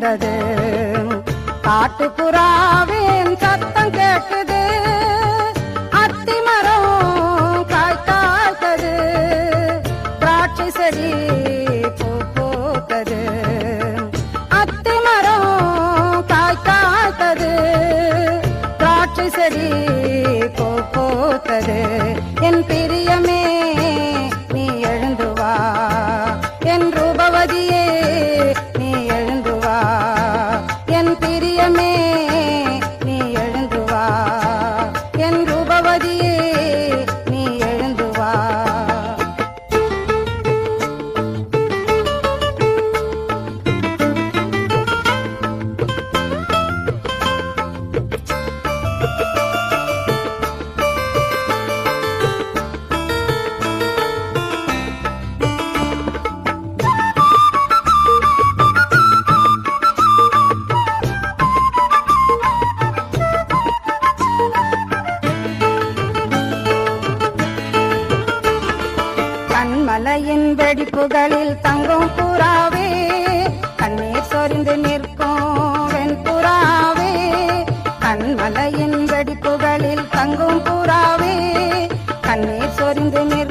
குருவிகள் பாடும் காலம் வந்தது காட்டுப்புறாவின் சத்தம் கேட்டது. அத்தி மரம் காய் திராட்சை செடி பூ பூத்தது. அத்தி மரம் காய் திராட்சை செடி பூ பூத்தது. என் பிரியமே நீ எழுந்துவா என் ரூபவதியே என் கண்மலையின் வெடிப்புகளில் தங்கும் புறாவே கண்ணீர் சொரிந்து நிற்கும் வெண்புறாவே கண்மலையின் வெடிப்புகளில் தங்கும் புறாவே கண்ணீர் சொரிந்து நிற்கும்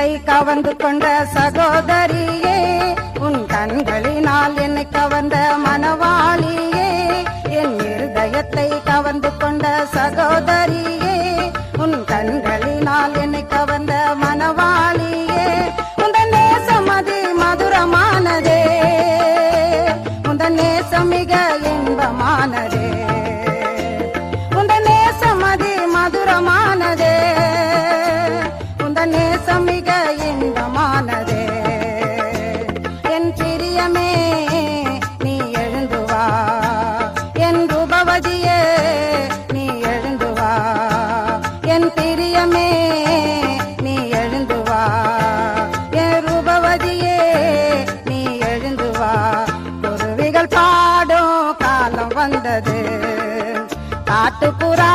இருதயத்தை கவர்ந்து கொண்ட சகோதரியே உன் கண்களினால் என்னை கவர்ந்த மனவாளியே என் இருதயத்தை கவர்ந்து கொண்ட வந்தது. காட்டுப்புற